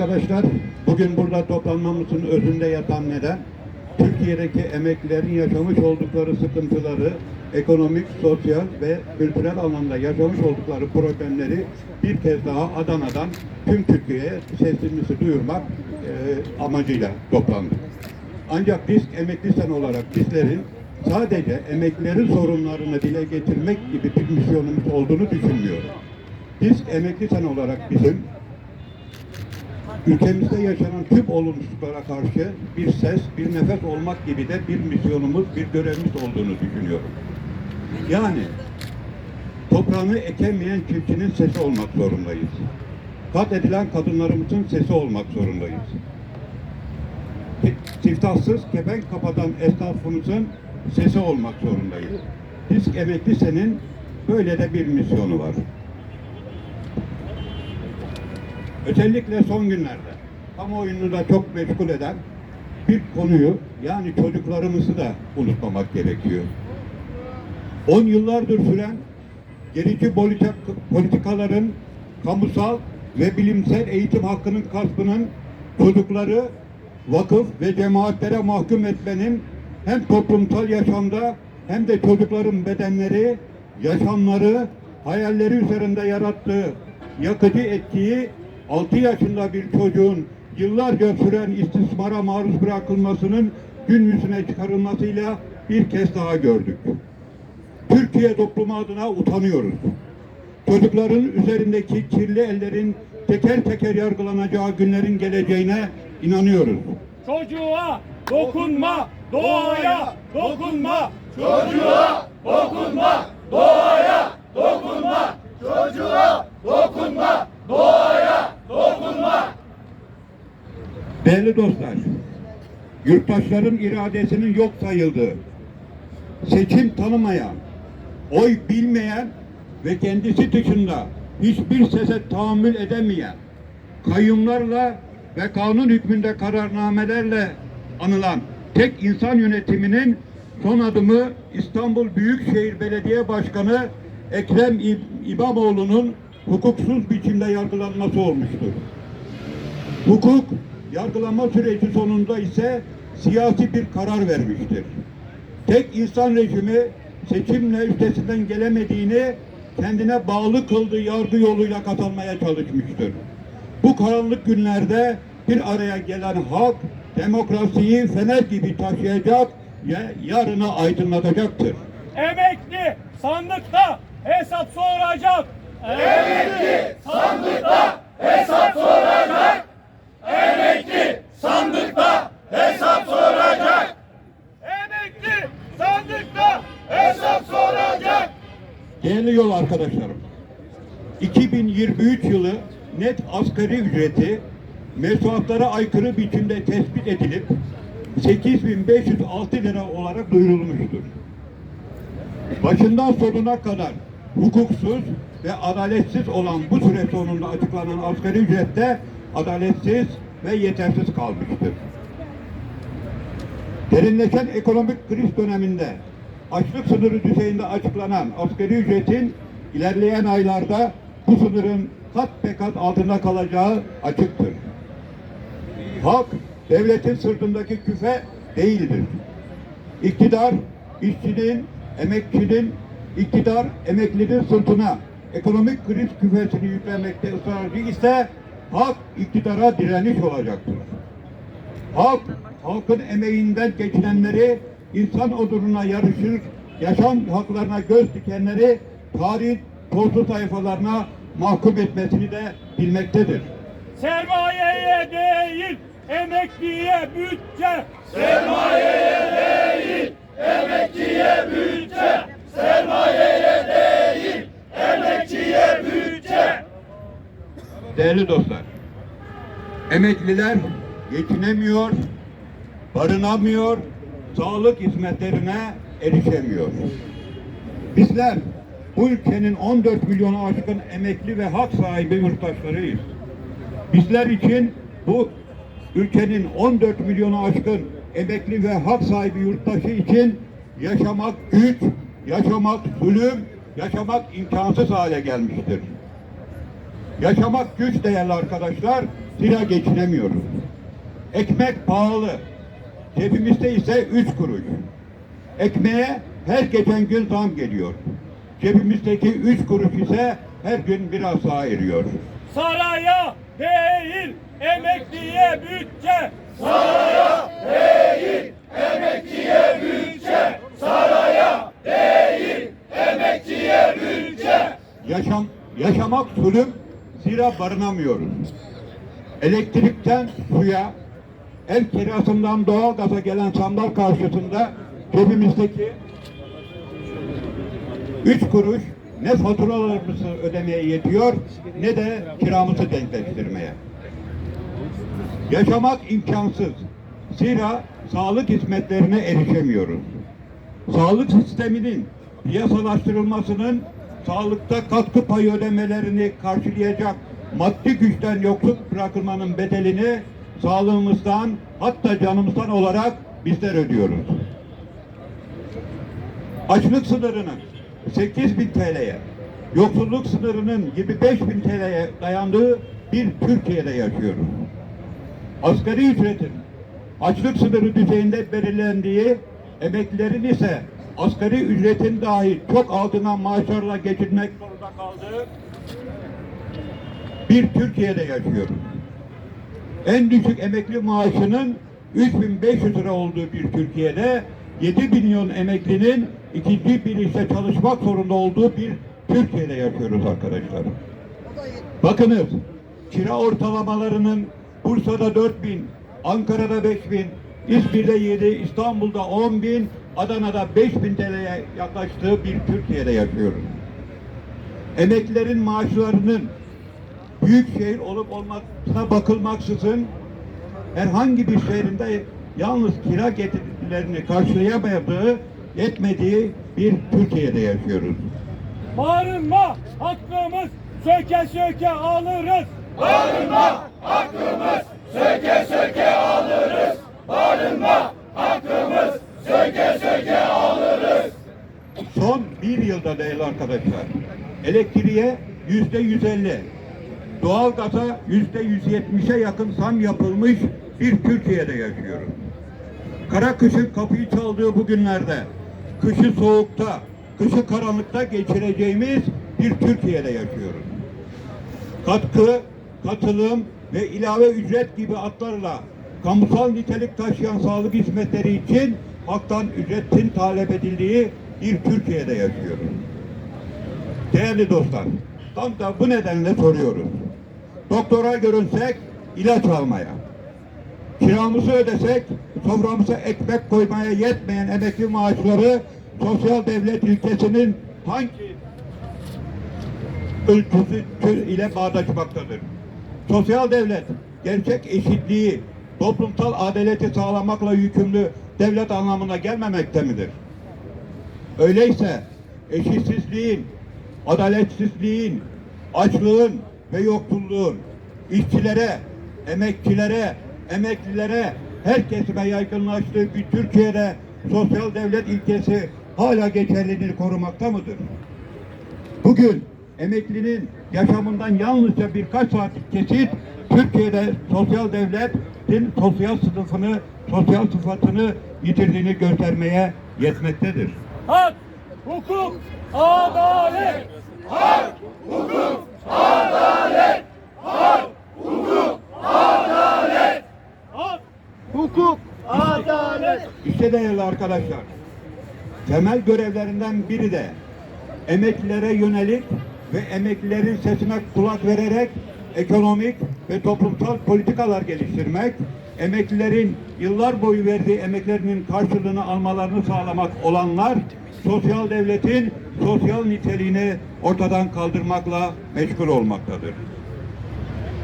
Arkadaşlar bugün burada toplanmamızın özünde yatan neden Türkiye'deki emeklilerin yaşamış oldukları sıkıntıları ekonomik, sosyal ve kültürel anlamda yaşamış oldukları problemleri bir kez daha Adana'dan tüm Türkiye'ye sesimizi duyurmak e, amacıyla toplandık. Ancak biz emekli sen olarak bizlerin sadece emeklilerin sorunlarını dile getirmek gibi bir misyonumuz olduğunu düşünmüyorum. Biz emekli sen olarak bizim ülkemizde yaşanan tüm olumsuzluklara karşı bir ses, bir nefes olmak gibi de bir misyonumuz, bir görevimiz olduğunu düşünüyorum. Yani toprağını ekemeyen çiftçinin sesi olmak zorundayız. Katledilen kadınlarımızın sesi olmak zorundayız. Siftahsız kepenk kapatan esnafımızın sesi olmak zorundayız. Disk emekli senin böyle de bir misyonu var. Özellikle son günlerde kamuoyunu da çok meşgul eden bir konuyu yani çocuklarımızı da unutmamak gerekiyor. 10 yıllardır süren gerici politik- politikaların kamusal ve bilimsel eğitim hakkının gaspının çocukları vakıf ve cemaatlere mahkum etmenin hem toplumsal yaşamda hem de çocukların bedenleri, yaşamları, hayalleri üzerinde yarattığı yakıcı etkiyi 6 yaşında bir çocuğun yıllarca süren istismara maruz bırakılmasının gün yüzüne çıkarılmasıyla bir kez daha gördük. Türkiye toplumu adına utanıyoruz. Çocukların üzerindeki kirli ellerin teker teker yargılanacağı günlerin geleceğine inanıyoruz. Çocuğa dokunma, doğaya dokunma. Çocuğa dokunma, doğaya dokunma. Çocuğa dokunma, doğaya dokunma. Değerli dostlar, yurttaşların iradesinin yok sayıldığı, seçim tanımayan, oy bilmeyen ve kendisi dışında hiçbir sese tahammül edemeyen, kayyumlarla ve kanun hükmünde kararnamelerle anılan tek insan yönetiminin son adımı İstanbul Büyükşehir Belediye Başkanı Ekrem İmamoğlu'nun hukuksuz biçimde yargılanması olmuştur. Hukuk yargılama süreci sonunda ise siyasi bir karar vermiştir. Tek insan rejimi seçimle üstesinden gelemediğini kendine bağlı kıldığı yargı yoluyla kazanmaya çalışmıştır. Bu karanlık günlerde bir araya gelen halk demokrasiyi fener gibi taşıyacak ve yarını aydınlatacaktır. Emekli sandıkta hesap soracak. Emekli sandıkta hesap soracak. Emekli sandıkta hesap soracak. Emekli sandıkta Hesap soracak. Değerli yol arkadaşlarım, 2023 yılı net asgari ücreti mevzuatlara aykırı biçimde tespit edilip 8506 lira olarak duyurulmuştur. Başından sonuna kadar hukuksuz ve adaletsiz olan bu süre sonunda açıklanan asgari ücrette adaletsiz ve yetersiz kalmıştır. Derinleşen ekonomik kriz döneminde açlık sınırı düzeyinde açıklanan asgari ücretin ilerleyen aylarda bu sınırın kat be kat altında kalacağı açıktır. Halk devletin sırtındaki küfe değildir. İktidar işçinin, emekçinin, iktidar emeklinin sırtına ekonomik kriz küfesini yüklemekte ısrarcı ise halk iktidara direniş olacaktır. Halk, halkın emeğinden geçinenleri, insan onuruna yarışır, yaşam haklarına göz dikenleri tarih tozlu sayfalarına mahkum etmesini de bilmektedir. sermayeye değil emekliye bütçe. Sermayeye değil, emekçiye bütçe. Sermayeye değil, emekçiye bütçe. Değerli dostlar, emekliler geçinemiyor, barınamıyor, sağlık hizmetlerine erişemiyor. Bizler bu ülkenin 14 milyonu aşkın emekli ve hak sahibi yurttaşlarıyız. Bizler için bu ülkenin 14 milyonu aşkın emekli ve hak sahibi yurttaşı için yaşamak güç, yaşamak zulüm, yaşamak imkansız hale gelmiştir. Yaşamak güç değerli arkadaşlar. Zira geçinemiyoruz. Ekmek pahalı. Cebimizde ise üç kuruş. Ekmeğe her geçen gün zam geliyor. Cebimizdeki üç kuruş ise her gün biraz daha eriyor. Saraya değil emekliye bütçe. Saraya değil emekçiye bütçe. Saraya değil emekçiye bütçe. Yaşam, yaşamak zulüm, zira barınamıyoruz. Elektrikten suya, ev kirasından doğalgaza gelen zamlar karşısında cebimizdeki üç kuruş ne faturalarımızı ödemeye yetiyor ne de kiramızı denkleştirmeye. Yaşamak imkansız. Zira sağlık hizmetlerine erişemiyoruz. Sağlık sisteminin piyasalaştırılmasının sağlıkta katkı payı ödemelerini karşılayacak maddi güçten yoksun bırakılmanın bedelini sağlığımızdan hatta canımızdan olarak bizler ödüyoruz. Açlık sınırının 8 bin TL'ye, yoksulluk sınırının 25 bin TL'ye dayandığı bir Türkiye'de yaşıyoruz. Asgari ücretin açlık sınırı düzeyinde belirlendiği, emeklilerin ise asgari ücretin dahi çok altına maaşlarla geçinmek zorunda kaldığı bir Türkiye'de yaşıyoruz. En düşük emekli maaşının 3500 lira olduğu bir Türkiye'de 7 milyon emeklinin ikinci bir işte çalışmak zorunda olduğu bir Türkiye'de yaşıyoruz arkadaşlar. Bakınız kira ortalamalarının Bursa'da 4000, Ankara'da 5000, İzmir'de 7, İstanbul'da 10 bin, Adana'da 5000 TL'ye yaklaştığı bir Türkiye'de yaşıyoruz. Emeklilerin maaşlarının büyük şehir olup olmasına bakılmaksızın herhangi bir şehrinde yalnız kira getirilerini karşılayamadığı, yetmediği bir Türkiye'de yaşıyoruz. Barınma hakkımız söke söke alırız. Barınma hakkımız söke söke alırız. Barınma hakkımız söke söke alırız. Son bir yılda değil arkadaşlar. Elektriğe yüzde yüz elli, doğalgaza yüzde yüz yetmişe yakın zam yapılmış bir Türkiye'de yaşıyoruz. Kara kışın kapıyı çaldığı bu günlerde, kışı soğukta, kışı karanlıkta geçireceğimiz bir Türkiye'de yaşıyoruz. Katkı, katılım ve ilave ücret gibi adlarla kamusal nitelik taşıyan sağlık hizmetleri için halktan ücretin talep edildiği bir Türkiye'de yaşıyoruz. Değerli dostlar, tam da bu nedenle soruyoruz. Doktora görünsek ilaç almaya, kiramızı ödesek soframıza ekmek koymaya yetmeyen emekli maaşları sosyal devlet ilkesinin hangi ölçüsü ile bağdaşmaktadır? Sosyal devlet gerçek eşitliği, toplumsal adaleti sağlamakla yükümlü devlet anlamına gelmemekte midir? Öyleyse eşitsizliğin, adaletsizliğin, açlığın ve yoksulluğun işçilere, emekçilere, emeklilere, her kesime yaygınlaştığı bir Türkiye'de sosyal devlet ilkesi hala geçerliliğini korumakta mıdır? Bugün emeklinin yaşamından yalnızca birkaç saatlik kesit Türkiye'de sosyal devletin sosyal sınıfını, sosyal sıfatını yitirdiğini göstermeye yetmektedir. Hak, hukuk, adalet. Hak, hukuk, adalet. Hak, hukuk, adalet. Hak, hukuk, adalet. İşte değerli arkadaşlar, temel görevlerinden biri de emeklilere yönelik ve emeklilerin sesine kulak vererek ekonomik ve toplumsal politikalar geliştirmek, emeklilerin yıllar boyu verdiği emeklerinin karşılığını almalarını sağlamak olanlar, sosyal devletin sosyal niteliğini ortadan kaldırmakla meşgul olmaktadır.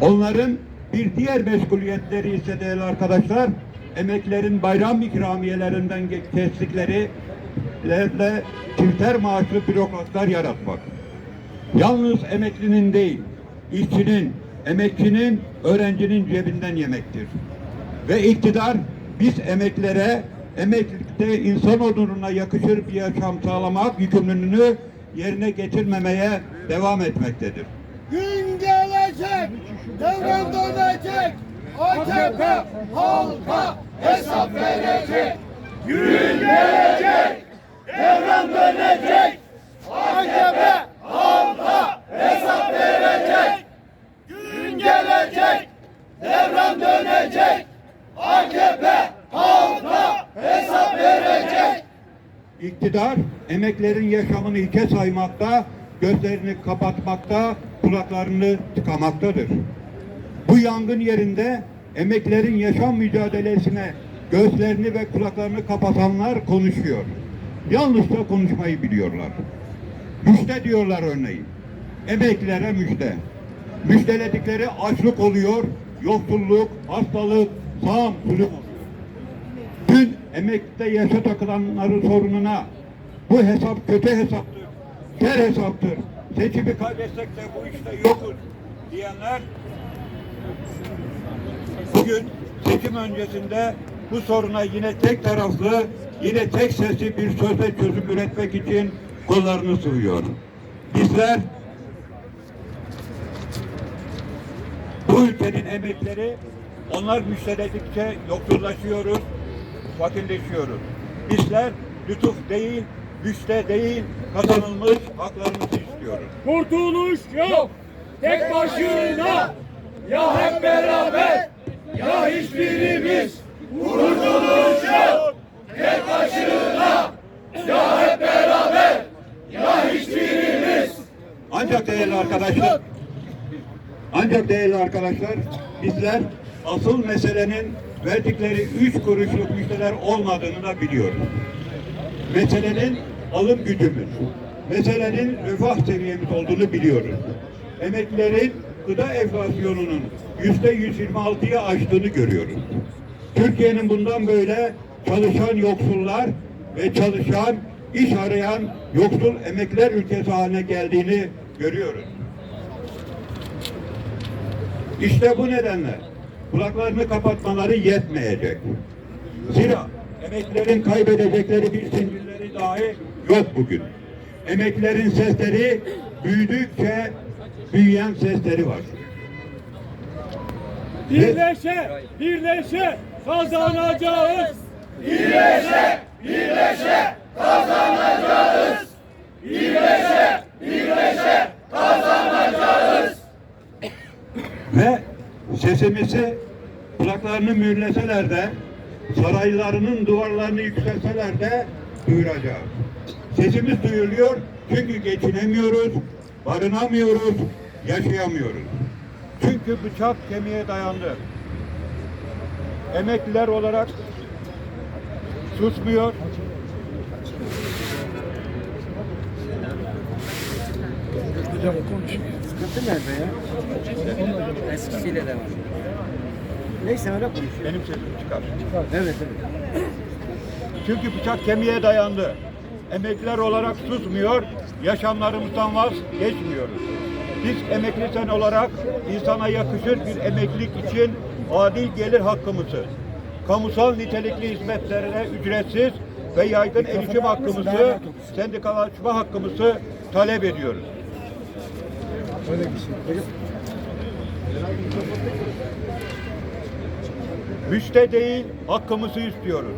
Onların bir diğer meşguliyetleri ise değerli arkadaşlar, emeklerin bayram ikramiyelerinden kestikleri lerle çifter maaşlı bürokratlar yaratmak. Yalnız emeklinin değil, işçinin, emekçinin, öğrencinin cebinden yemektir. Ve iktidar biz emeklere, emeklilikte insan onuruna yakışır bir yaşam sağlamak yükümlülüğünü yerine getirmemeye devam etmektedir. Gün gelecek. devran dönecek. AKP halka hesap verecek. Gün gelecek, devran dönecek. AKP halka hesap verecek. Gün gelecek, devran dönecek. AKP halka hesap verecek. İktidar emeklerin yaşamını hiçe saymakta, gözlerini kapatmakta, kulaklarını tıkamaktadır. Bu yangın yerinde emeklerin yaşam mücadelesine gözlerini ve kulaklarını kapatanlar konuşuyor. Yalnızca konuşmayı biliyorlar. Müjde diyorlar örneğin. Emeklilere müjde. Müjdeledikleri açlık oluyor, yoksulluk, hastalık, sağım, oluyor. Dün emekte yaşa takılanların sorununa bu hesap kötü hesaptır, şer hesaptır. Seçimi kaybetsek de bu işte yokuz diyenler bugün seçim öncesinde bu soruna yine tek taraflı, yine tek sesli bir sözle çözüm üretmek için kollarını sıvıyor. Bizler bu ülkenin emekleri onlar müşteredikçe yoksullaşıyoruz, fakirleşiyoruz. Bizler lütuf değil, güçte değil, kazanılmış haklarımızı istiyoruz. Kurtuluş yok. Tek başına. Ya hep beraber ya hiçbirimiz. Kurtuluş yok. Tek başına. Ya hep beraber. Ya hiçbirimiz. Ancak değerli arkadaşlar, ancak değerli arkadaşlar, bizler asıl meselenin verdikleri üç kuruşluk müjdeler olmadığını da biliyoruz. Meselenin alım gücümüz, meselenin refah seviyemiz olduğunu biliyoruz. Emeklilerin gıda enflasyonunun yüzde 126'yı aştığını görüyoruz. Türkiye'nin bundan böyle çalışan yoksullar ve çalışan, iş arayan yoksul emekliler ülkesi haline geldiğini görüyoruz. İşte bu nedenle kulaklarını kapatmaları yetmeyecek. Zira emeklilerin kaybedecekleri bir zincirleri dahi yok bugün. Emeklilerin sesleri büyüdükçe büyüyen sesleri var. Birleşe, birleşe kazanacağız. Birleşe, birleşe kazanacağız. Birleşe, birleşe kazanacağız. Ve sesimizi kulaklarını mühürleseler de saraylarının duvarlarını yükselseler de duyuracağız. Sesimiz duyuluyor çünkü geçinemiyoruz, barınamıyoruz, yaşayamıyoruz. Çünkü bıçak kemiğe dayandı. Emekliler olarak susmuyor, Sıkıntı nerede ya? Eskisiyle devam. Neyse öyle konuşuyor. benim sesim çıkar. Evet evet. Çünkü bıçak kemiğe dayandı. Emekliler olarak susmuyor, yaşamlarımızdan vazgeçmiyoruz. Biz emekli sen olarak insana yakışır bir emeklilik için adil gelir hakkımızı, kamusal nitelikli hizmetlerine ücretsiz ve yaygın erişim hakkımızı, sendikalaşma hakkımızı talep ediyoruz. Müjde değil, hakkımızı istiyoruz.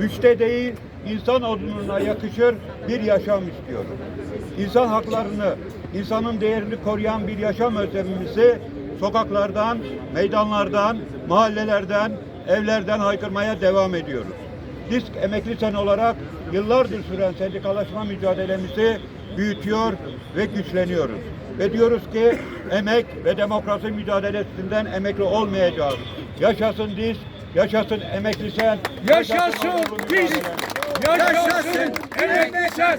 Müjde değil, insan onuruna yakışır bir yaşam istiyoruz. İnsan haklarını, insanın değerini koruyan bir yaşam özlemimizi sokaklardan, meydanlardan, mahallelerden, evlerden haykırmaya devam ediyoruz. Disk emekli sen olarak yıllardır süren sendikalaşma mücadelemizi büyütüyor ve güçleniyoruz. Ve diyoruz ki emek ve demokrasi mücadelesinden emekli olmayacağız. Yaşasın disk, yaşasın emekli sen, Yaşasın onurlu biz, mücadele. yaşasın emekli sen.